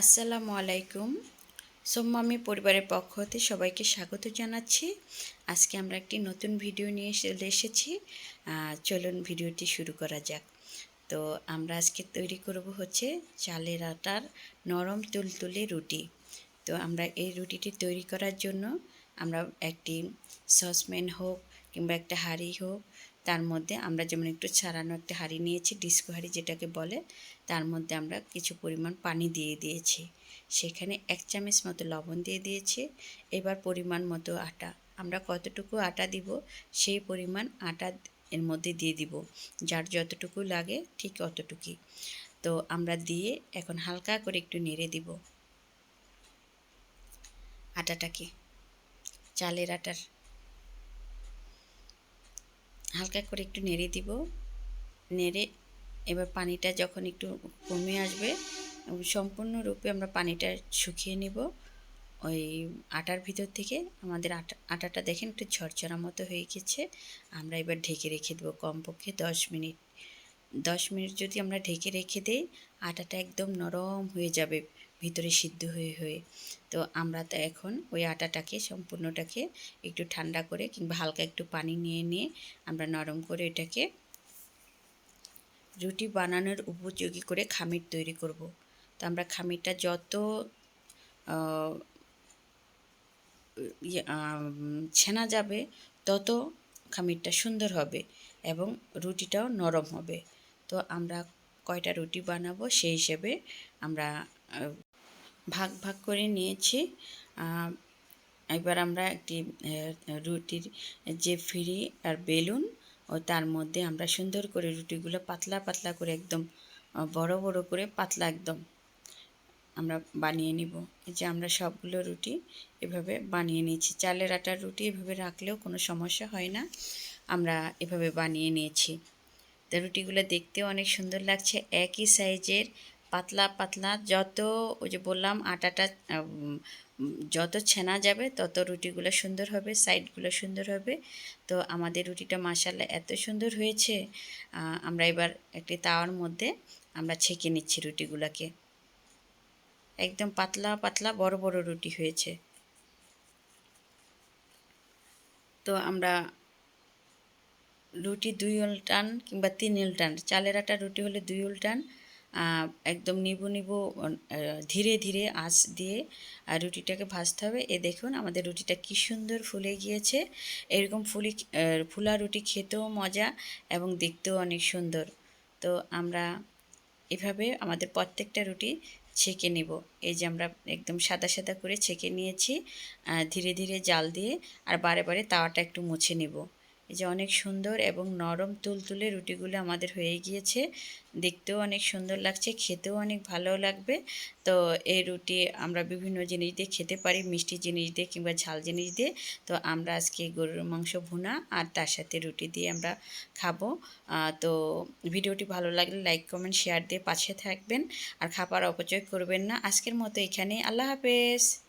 আসসালামু আলাইকুম। সোম্মামি পরিবারের পক্ষ হতে সবাইকে স্বাগত জানাচ্ছি। আজকে আমরা একটি নতুন ভিডিও নিয়ে চলে এসেছি। চলুন ভিডিওটি শুরু করা যাক। তো আমরা আজকে তৈরি করব হচ্ছে চালের আটার নরম তুলতুলে রুটি। তো আমরা এই রুটিটি তৈরি করার জন্য আমরা একটি সসপ্যান হোক কিংবা একটা হাঁড়ি হোক তার মধ্যে আমরা যেমন একটু ছাড়ানো একটা হাঁড়ি নিয়েছি, ডিস্কো হাঁড়ি যেটাকে বলে, তার মধ্যে আমরা কিছু পরিমাণ পানি দিয়ে দিয়েছি। সেখানে এক চামচ মতো লবণ দিয়ে দিয়েছি। এবার পরিমাণ মতো আটা। আমরা কতটুকু আটা দিব, সেই পরিমাণ আটা এর মধ্যে দিয়ে দিব। যার যতটুকু লাগে ঠিক অতটুকুই। তো আমরা দিয়ে এখন হালকা করে একটু নেড়ে দিব। আটাটাকে। চালের আটার হালকা করে একটু নেড়ে দিব। নেড়ে এবার পানিটা যখন একটু কমে আসবে সম্পূর্ণরূপে আমরা পানিটা শুকিয়ে নিব। ওই আটার ভিতর থেকে আমাদের আটা, আটাটা দেখেন একটু ঝরঝরা মতো হয়ে গেছে। আমরা এবার ঢেকে রেখে দেবো কমপক্ষে দশ মিনিট। দশ মিনিট যদি আমরা ঢেকে রেখে দেই, আটাটা একদম নরম হয়ে যাবে। ভিতরে সিদ্ধ হয়ে হয়ে। তো আমরা তো এখন ওই আটাটাকে সম্পূর্ণটাকে একটু ঠান্ডা করে কিংবা হালকা একটু পানি নিয়ে নিয়ে আমরা নরম করে এটাকে রুটি বানানোর উপযোগী করে খামির তৈরি করব। তো আমরা খামিরটা যত ইয়ে, ছেনা যাবে তত খামিরটা সুন্দর হবে এবং রুটিটাও নরম হবে। তো আমরা কয়টা রুটি বানাবো সেই হিসেবে আমরা ভাগ ভাগ করে নিয়েছি। এবার আমরা একটি রুটির যে ফ্রি আর বেলুন, ও তার মধ্যে আমরা সুন্দর করে রুটিগুলো পাতলা পাতলা করে একদম বড় বড় করে পাতলা একদম আমরা বানিয়ে নিব। এই যে আমরা সবগুলো রুটি এভাবে বানিয়ে নিয়েছি। চালের আটার রুটি এভাবে রাখলেও কোনো সমস্যা হয় না। আমরা এভাবে বানিয়ে নিয়েছি। তো রুটিগুলো দেখতেও অনেক সুন্দর লাগছে। একই সাইজের পাতলা পাতলা যত ওই যে বললাম আটাটা যত ছেনা যাবে তত রুটিগুলো সুন্দর হবে, সাইডগুলো সুন্দর হবে। তো আমাদের রুটিটা মাসাল্লাহ এত সুন্দর হয়েছে। আমরা এবার একটি তাওয়ার মধ্যে আমরা ছেঁকে নিচ্ছি রুটিগুলোকে। একদম পাতলা পাতলা বড় বড় রুটি হয়েছে। তো আমরা রুটি দুই উল্টান কিংবা তিন উল্টান, চালের আটা রুটি হলে দুই উল্টান একদম নিবু নিবু ধীরে ধীরে আঁচ দিয়ে রুটিটাকে ভাজতে হবে। এ দেখুন আমাদের রুটিটা কি সুন্দর ফুলে গিয়েছে। এরকম ফুলি ফুলা রুটি খেতেও মজা এবং দেখতেও অনেক সুন্দর। তো আমরা এভাবে আমাদের প্রত্যেকটা রুটি ছেঁকে নেব। এই যে আমরা একদম সাদা সাদা করে ছেঁকে নিয়েছি। ধীরে ধীরে জাল দিয়ে আর বারে বারে তাওয়াটা একটু মুছে নেব। এই যে অনেক সুন্দর এবং নরম তুলতুলে রুটিগুলো আমাদের হয়ে গিয়েছে। দেখতেও অনেক সুন্দর লাগছে, খেতেও অনেক ভালো লাগবে। তো এই রুটি আমরা বিভিন্ন জিনিস দিয়ে খেতে পারি, মিষ্টি জিনিস দিয়ে কিংবা ঝাল জিনিস দিয়ে। তো আমরা আজকে গরুর মাংস ভুনা আর তার সাথে রুটি দিয়ে আমরা খাব। তো ভিডিওটি ভালো লাগলে লাইক কমেন্ট শেয়ার দিয়ে পাশে থাকবেন। আর খাবার অপচয় করবেন না। আজকের মতো এখানে আল্লাহ হাফেজ।